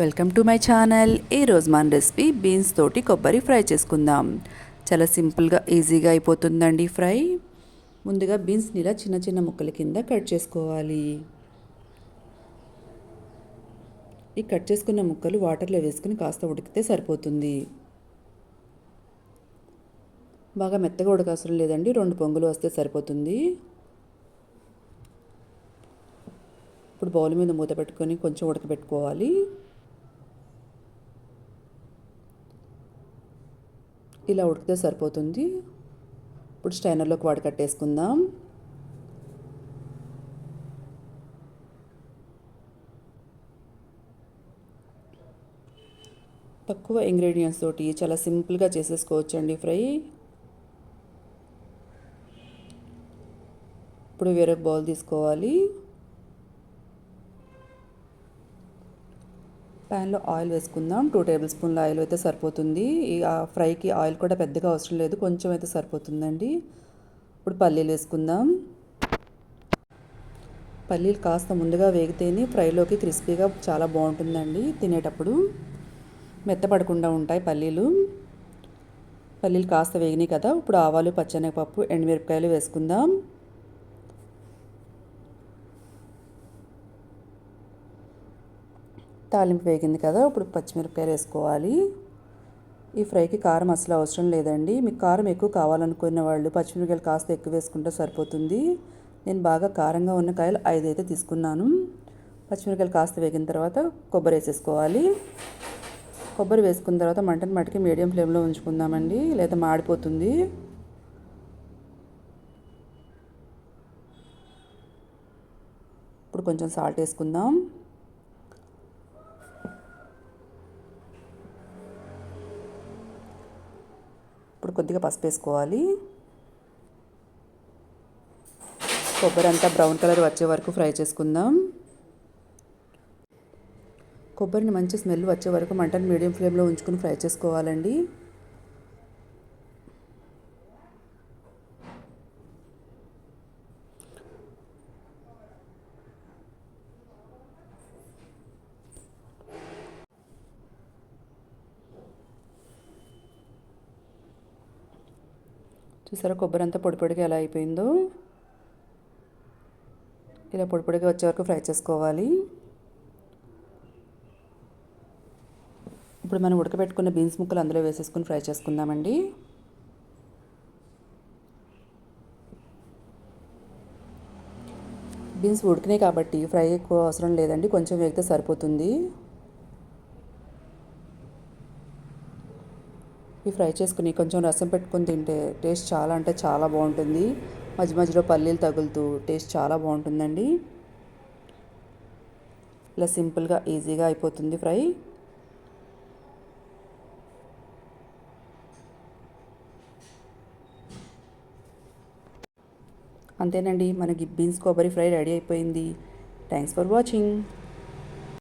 Welcome to my channel. ఈరోజు మన recipe beans తోటి కొబ్బరి ఫ్రై చేసుకుందాం. చాలా సింపుల్గా ఈజీగా అయిపోతుందండి ఫ్రై. ముందుగా బీన్స్ని ఇలా చిన్న చిన్న ముక్కల కింద కట్ చేసుకోవాలి. ఈ కట్ చేసుకున్న ముక్కలు వాటర్లో వేసుకుని కాస్త ఉడికితే సరిపోతుంది. బాగా మెత్తగా ఉడకవసరం లేదండి. రెండు పొంగులు వస్తే సరిపోతుంది. ఇప్పుడు బౌల్ మీద మూత పెట్టుకొని కొంచెం ఉడకబెట్టుకోవాలి. ఇలా ఉడికితే సరిపోతుంది. ఇప్పుడు స్టైనర్లోకి వాడి కట్టేసుకుందాం. తక్కువ ఇంగ్రీడియంట్స్ తోటి చాలా సింపుల్గా చేసేసుకోవచ్చండి ఫ్రై. ఇప్పుడు వేరొక బౌల్ తీసుకోవాలి. ప్యాన్లో ఆయిల్ వేసుకుందాం. టూ టేబుల్ స్పూన్ల ఆయిల్ అయితే సరిపోతుంది. ఈ ఫ్రైకి ఆయిల్ కూడా పెద్దగా అవసరం లేదు. కొంచెం అయితే సరిపోతుందండి. ఇప్పుడు పల్లీలు వేసుకుందాం. పల్లీలు కాస్త ముందుగా వేగితేనే ఫ్రైలోకి క్రిస్పీగా చాలా బాగుంటుందండి తినేటప్పుడు. మెత్తపడకుండా ఉంటాయి పల్లీలు. పల్లీలు కాస్త వేగినాయి కదా. ఇప్పుడు ఆవాలు పచ్చనగపప్పు ఎండుమిరపకాయలు వేసుకుందాం. తాలింపు వేగింది కదా ఇప్పుడు పచ్చిమిరపకాయలు వేసుకోవాలి. ఈ ఫ్రైకి కారం అసలు అవసరం లేదండి. మీకు కారం ఎక్కువ కావాలనుకున్న వాళ్ళు పచ్చిమిరపకాయలు కాస్త ఎక్కువ వేసుకుంటే సరిపోతుంది. నేను బాగా కారంగా ఉన్న కాయలు ఐదు అయితే తీసుకున్నాను. పచ్చిమిరపకాయలు కాస్త వేగిన తర్వాత కొబ్బరి వేసేసుకోవాలి. కొబ్బరి వేసుకున్న తర్వాత మంటను మటుకి మీడియం ఫ్లేమ్లో ఉంచుకుందామండి లేదా మాడిపోతుంది. ఇప్పుడు కొంచెం సాల్ట్ వేసుకుందాం. ఇప్పుడు కొద్దిగా పసుపు వేసుకోవాలి కొబ్బరి అంతా బ్రౌన్ కలర్ వచ్చే వరకు ఫ్రై చేసుకుందాం. కొబ్బరిని మంచి స్మెల్ వచ్చే వరకు మంటను మీడియం ఫ్లేమ్లో ఉంచుకుని ఫ్రై చేసుకోవాలండి. చూసారా? కొబ్బరి అంతా పొడి పొడిగా ఎలా అయిపోయిందో. ఇలా పొడి పొడిగా వచ్చే వరకు ఫ్రై చేసుకోవాలి. ఇప్పుడు మనం ఉడకబెట్టుకున్న బీన్స్ ముక్కలు అందులో వేసేసుకుని ఫ్రై చేసుకుందామండి. బీన్స్ ఉడికినాయి కాబట్టి ఫ్రై ఎక్కువ అవసరం లేదండి. కొంచెం వేగితే సరిపోతుంది. ఈ ఫ్రై చేసుకుని కొంచెం రసం పెట్టుకుని తింటే టేస్ట్ చాలా అంటే చాలా బాగుంటుంది. మధ్య మధ్యలో పల్లీలు తగులుతూ టేస్ట్ చాలా బాగుంటుందండి. ఇలా సింపుల్గా ఈజీగా అయిపోతుంది ఫ్రై. అంతేనండి మనకి బీన్స్ కొబ్బరి ఫ్రై రెడీ అయిపోయింది. Thanks for watching.